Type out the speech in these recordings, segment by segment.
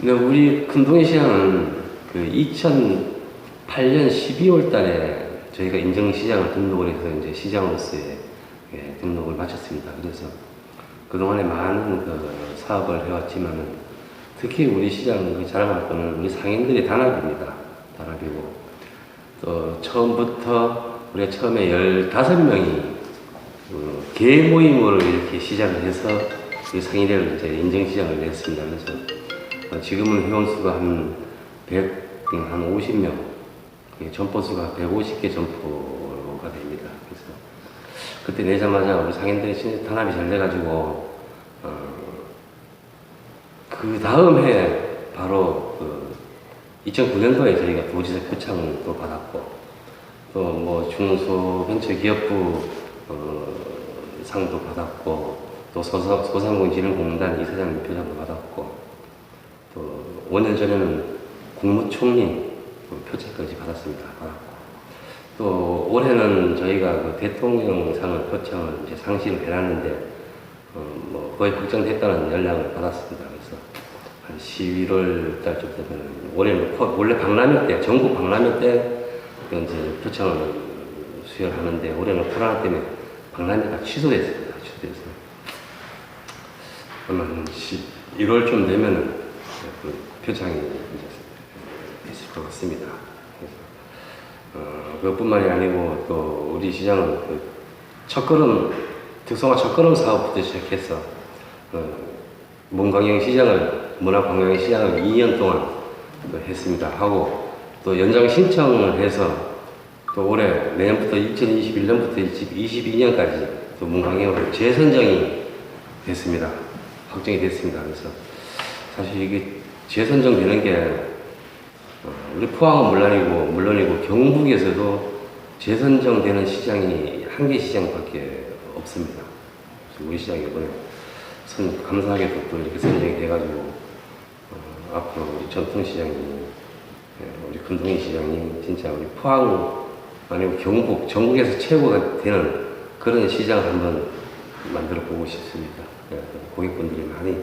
근데 우리 금동의 시장은 그 2008년 12월 달에 저희가 인정시장을 등록을 해서 이제 시장으로서의 예, 등록을 마쳤습니다. 그래서 그동안에 많은 그 사업을 해왔지만은 특히 우리 시장 그 자랑할 거는 우리 상인들의 단합입니다. 단합이고 또 처음부터 우리가 처음에 15명이 그 개 모임으로 이렇게 시작을 해서 우리 상인회를 이제 인정시장을 냈습니다. 그래서 어, 지금은 회원수가 한 100, 한 50명, 예, 점포수가 150개 점포가 됩니다. 그래서 그때 내자마자 우리 상인들이 진짜 단합이 잘 돼가지고 어, 그 다음 해 바로 그 2009년도에 저희가 도지사 표창을 또 받았고 또 뭐 중소벤처기업부 어, 상도 받았고 또 소상, 소상공인진흥공단 이사장 표창도 받았고 또 5년 전에는 국무총리 표창까지 받았습니다. 받았고 또 올해는 저희가 그 대통령상을 표창을 이제 상시를 해놨는데 어, 뭐 거의 확정됐다는 연락을 받았습니다. 그래서 한 11월 달쯤 되면 올해는 포- 원래 박람회 때 전국 박람회 때 이제 표창을 수여하는데 올해는 코로나 때문에 박람회가 취소됐습니다. 취소돼서 아마 한 11월쯤 되면은 그 표창이 이제 있을 것 같습니다. 그래서 어, 그것뿐만이 아니고 또 우리 시장은 그 첫걸음 특성화 첫걸음 사업부터 시작해서 어, 문광영 시장을 문화관광 시장을 2년 동안 그 했습니다. 하고 또 연장 신청을 해서 또 올해 내년부터 2021년부터 2022년까지 또 문광영으로 재선정이 됐습니다. 확정이 됐습니다. 그래서 사실 이게 재선정 되는 게 어, 우리 포항은 물론이고 물론이고 경북에서도 재선정되는 시장이 한 개 시장밖에 없습니다. 우리 시장이 이번에 선, 감사하게도 또 이렇게 선정이 돼가지고 어, 앞으로 우리 전통시장이 예, 우리 금동이 시장이 진짜 우리 포항 아니고 경북 전국에서 최고가 되는 그런 시장을 한번 만들어 보고 싶습니다. 예, 고객분들이 많이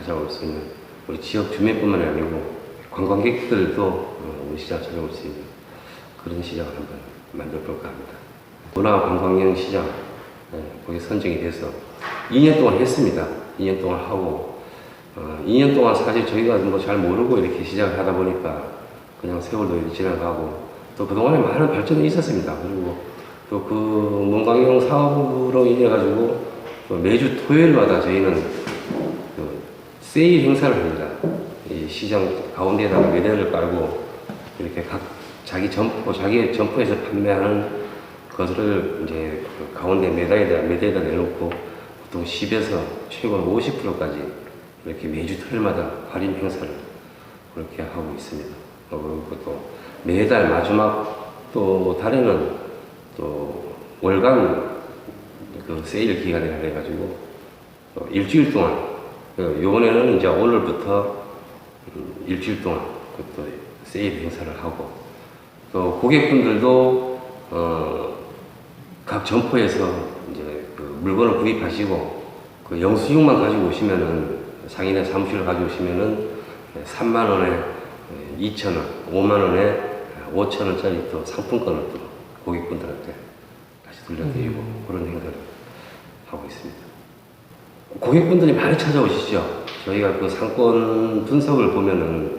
찾아올 수 있는 우리 지역 주민뿐만 아니고 관광객들도 어, 우리 시장 찾아올 수 있는 그런 시장을 한번 만들어 볼까 합니다. 문화 관광형 시장 예, 거기 선정이 돼서 2년 동안 했습니다. 2년 동안 하고 어, 2년 동안 사실 저희가 뭐 잘 모르고 이렇게 시작을 하다 보니까 그냥 세월도 지나가고 또 그동안에 많은 발전이 있었습니다. 그리고 또 그 문광형 사업으로 인해 가지고 또 매주 토요일마다 저희는 그 세일 행사를 합니다. 이 시장 가운데에다가 매대를 깔고 이렇게 각 자기 점포 자기 점포에서 판매하는 것을 이제 그 가운데 매대에다 매대에다 내놓고 보통 10에서 최고 50%까지 이렇게 매주 토요일마다 할인 행사를 그렇게 하고 있습니다. 어, 그리고 또 매달 마지막 또 달에는 또 월간 그 세일 기간에 해가지고 어, 일주일 동안 그 요번에는 이제 오늘부터 음, 일주일 동안 그또 세일 행사를 하고 또 고객분들도 어, 각 점포에서 이제 그 물건을 구입하시고 그 영수증만 가지고 오시면은 상인의 사무실을 가지고 오시면은 3만 원에 2천 원, 5만 원에 5천 원짜리 또 상품권을 또 고객분들한테 다시 돌려드리고 그런 행사를 하고 있습니다. 고객분들이 많이 찾아오시죠. 저희가 그 상권 분석을 보면은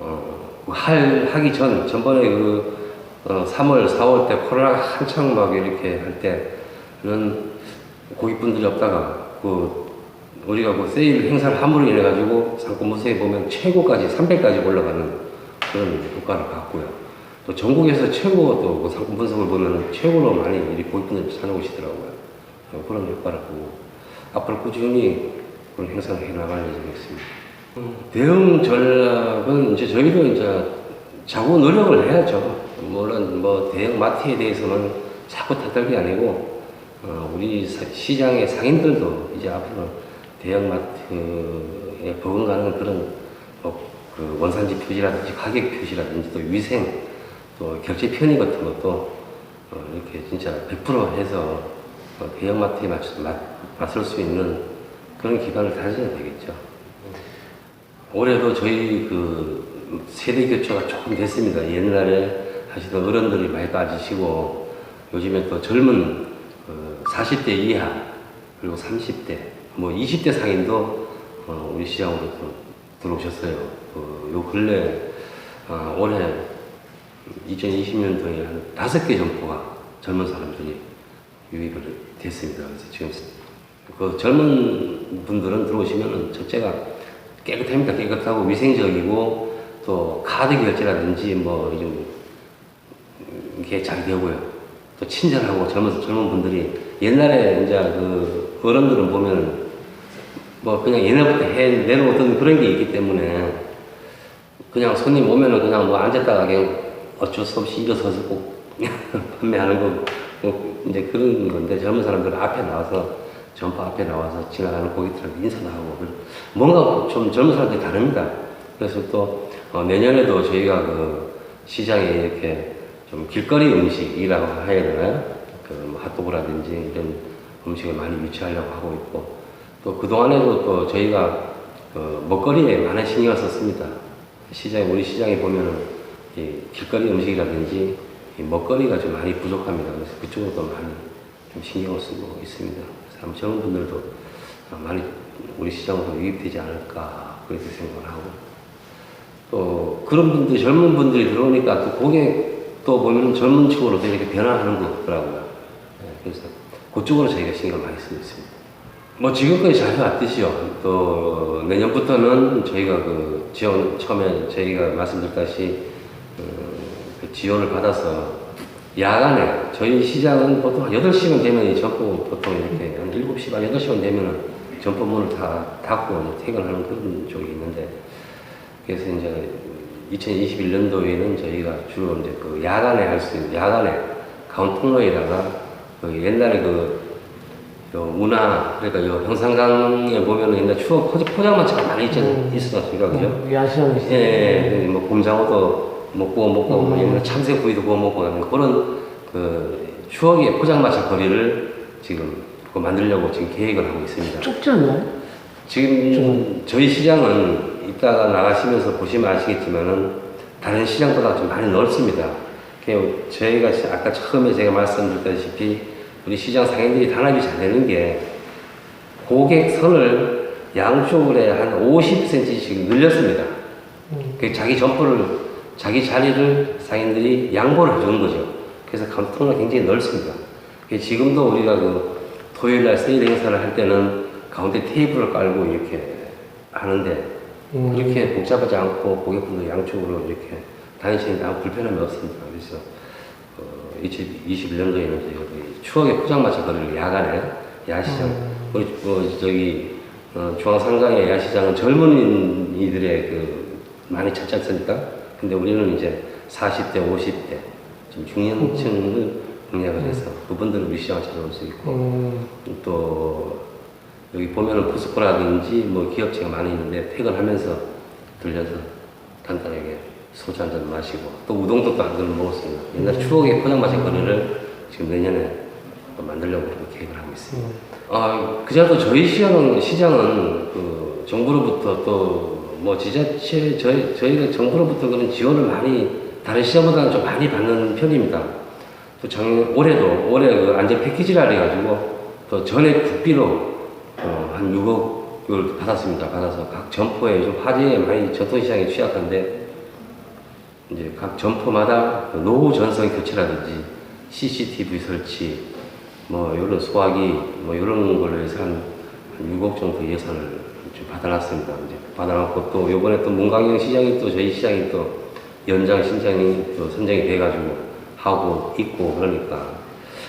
어, 할 하기 전 전번에 그 어, 3월, 4월 때 코로나 한창 막 이렇게 할 때는 고객분들이 없다가 그 우리가 그 세일 행사를 함으로 인해 가지고 상권 분석에 보면 최고까지 300까지 올라가는 그런 효과를 봤고요. 또 전국에서 최고 또 그 상권 분석을 보면 최고로 많이 우리 고객분들이 찾아오시더라고요. 어, 그런 효과를 보고 앞으로 꾸준히 그런 행사를 해 나갈 예정이있습니다. 대응 전략은 이제 저희도 이제 자꾸 노력을 해야죠. 물론 뭐 대형 마트에 대해서는 자꾸 탓할 아니고 어, 우리 사- 시장의 상인들도 이제 앞으로 대형 마트에 버금가는 그런 뭐, 그 원산지 표시라든지 가격 표시라든지 또 위생 또 결제 편의 같은 것도 어, 이렇게 진짜 100% 해서 어, 대형 마트에 맞춰 맞, 맞설 수 있는 그런 기반을 다져야 되겠죠. 올해도 저희 그 세대 교체가 조금 됐습니다. 옛날에 하시던 어른들이 많이 빠지시고 요즘에 또 젊은 어, 40대 이하 그리고 30대 뭐 20대 상인도 어, 우리 시장으로 또 들어오셨어요. 어, 요 근래 아, 올해 2020년도에 한 다섯 개 점포가 젊은 사람들이 유입을 됐습니다. 그래서 지금 그 젊은 분들은 들어오시면은 첫째가 깨끗합니다. 깨끗하고 위생적이고 또 카드 결제라든지 뭐 요즘 이게 잘 되고요. 또 친절하고 젊은 젊은 분들이 옛날에 이제 그 어른들은 보면은 뭐 그냥 옛날부터 해 내려오던 그런 게 있기 때문에 그냥 손님 오면은 그냥 뭐 앉았다가 그냥 어쩔 수 없이 일어서서 꼭 판매하는 거, 뭐 이제 그런 건데 젊은 사람들은 앞에 나와서 점포 앞에 나와서 지나가는 고객들한테 인사도 하고 뭔가 좀 젊은 사람들이 다릅니다. 그래서 또 어, 내년에도 저희가 그 시장에 이렇게 좀 길거리 음식이라고 해야 되나요? 그뭐 핫도그라든지 이런 음식을 많이 유치하려고 하고 있고 또 그동안에도 또 저희가 그 먹거리에 많은 신경을 썼습니다. 시장에 우리 시장에 보면은 이 길거리 음식이라든지 이 먹거리가 좀 많이 부족합니다. 그래서 그쪽으로도 많이 좀 신경을 쓰고 있습니다. 그래서 아마 젊은 분들도 많이 우리 시장으로 유입되지 않을까 그렇게 생각을 하고 또 그런 분들 젊은 분들이 들어오니까 또 고객도 보면 젊은 층으로 또 이렇게 변화하는 것 같더라고요. 네, 그래서 그쪽으로 저희가 신경을 많이 쓰고 있습니다. 뭐 지금까지 잘 해왔듯이요. 또 내년부터는 저희가 그 지원 처음에 저희가 말씀드렸다시 어, 그 지원을 받아서 야간에 저희 시장은 보통 한 8시간 되면 이 점포 보통 이렇게 한 7시 반 8시간 되면은 점포 문을 다 닫고 퇴근하는 그런 쪽이 있는데 그래서 이제 2021년도에는 저희가 주로 이제 그 야간에 할 수 있는 야간에 가운 통로에다가 그 옛날에 그요 문화 그러니까 요 형상강에 보면은 옛날 추억 포장- 포장마차가 많이 있잖 음. 있었으니까 그죠? 네, 위안시장이 있어요. 예, 예, 뭐 곰장어도 뭐 구워 먹고 음. 뭐 옛날 참새 구이도 구워 먹고 하는 그런 그 추억의 포장마차 거리를 지금 만들려고 지금 계획을 하고 있습니다. 좁지 않나요? 지금 저희 시장은 이따가 나가시면서 보시면 아시겠지만은 다른 시장보다 좀 많이 넓습니다. 그 저희가 시- 아까 처음에 제가 말씀드렸다시피 우리 시장 상인들이 단합이 잘 되는 게 고객선을 양쪽으로 한 50cm씩 늘렸습니다. 음. 그 자기 점포를 자기 자리를 상인들이 양보를 해주는 거죠. 그래서 감통은 굉장히 넓습니다. 그 지금도 우리가 그 토요일 날 세일 행사를 할 때는 가운데 테이블을 깔고 이렇게 하는데 음. 그렇게 복잡하지 않고 고객분들 양쪽으로 이렇게 다니시는데 아무 불편함이 없습니다. 그래서 어, 2021년도에는 저희가 그 추억의 포장마차 거리를 야간에 야시장 우리 어, 저기 어, 중앙상가의 야시장은 젊은이들의 그 많이 찾지 않습니까? 근데 우리는 이제 40대, 50대 좀 중년층을 공략을 해서 그분들은 우리 시장을 찾아올 수 있고 음. 또 여기 보면은 포스코라든지 뭐 기업체가 많이 있는데 퇴근하면서 들려서 간단하게 소주 한 잔 마시고 또 우동도 또안 그릇 먹었습니다. 옛날 추억의 포장마차 거리를 지금 내년에 또 만들려고 그렇게 계획을 하고 있습니다. 음. 아, 그저도 저희 시장은, 시장은 그 정부로부터 또 뭐 지자체, 저희, 저희가 정부로부터 그런 지원을 많이 다른 시장보다는 좀 많이 받는 편입니다. 또 작년, 올해도, 올해 그 안전 패키지라 해가지고 또 전액 국비로 어, 한 6억을 받았습니다. 받아서 각 점포에 요즘 화재에 많이 전통시장에 취약한데 이제 각 점포마다 그 노후 전선 교체라든지 CCTV 설치, 뭐 이런 소화기 뭐 이런 걸로 해서 한, 한 6억 정도 예산을 좀 받아놨습니다. 이제 받아놨고 또 요번에 또 문광영 시장이 또 저희 시장이 또 연장 신장이 또 선정이 돼가지고 하고 있고 그러니까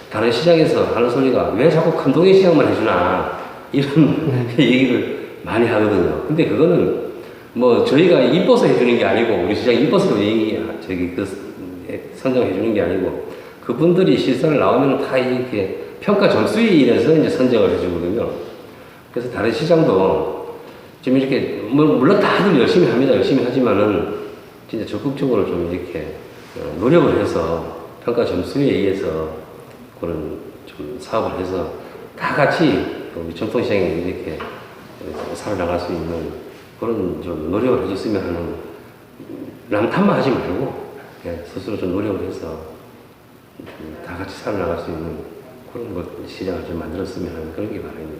다른 시장에서 하는 소리가 왜 자꾸 큰 동네 시장만 해주나 이런 얘기를 많이 하거든요. 근데 그거는 뭐 저희가 이뻐서 해주는 게 아니고 우리 시장 이뻐서 얘기 저기 그 선정해 주는 게 아니고 그분들이 실사를 나오면 다 이렇게 평가 점수에 인해서 이제 선정을 해주거든요. 그래서 다른 시장도 좀 이렇게 뭐 물론 다들 열심히 합니다. 열심히 하지만은 진짜 적극적으로 좀 이렇게 어, 노력을 해서 평가 점수에 의해서 그런 좀 사업을 해서 다 같이 또 우리 전통시장에 이렇게 살아나갈 수 있는 그런 좀 노력을 해줬으면 하는 남탓만 하지 말고 예, 스스로 좀 노력을 해서 좀다 같이 살아나갈 수 있는 그런 것 시장을 좀 만들었으면 하는 그런 게 바람이 있어요.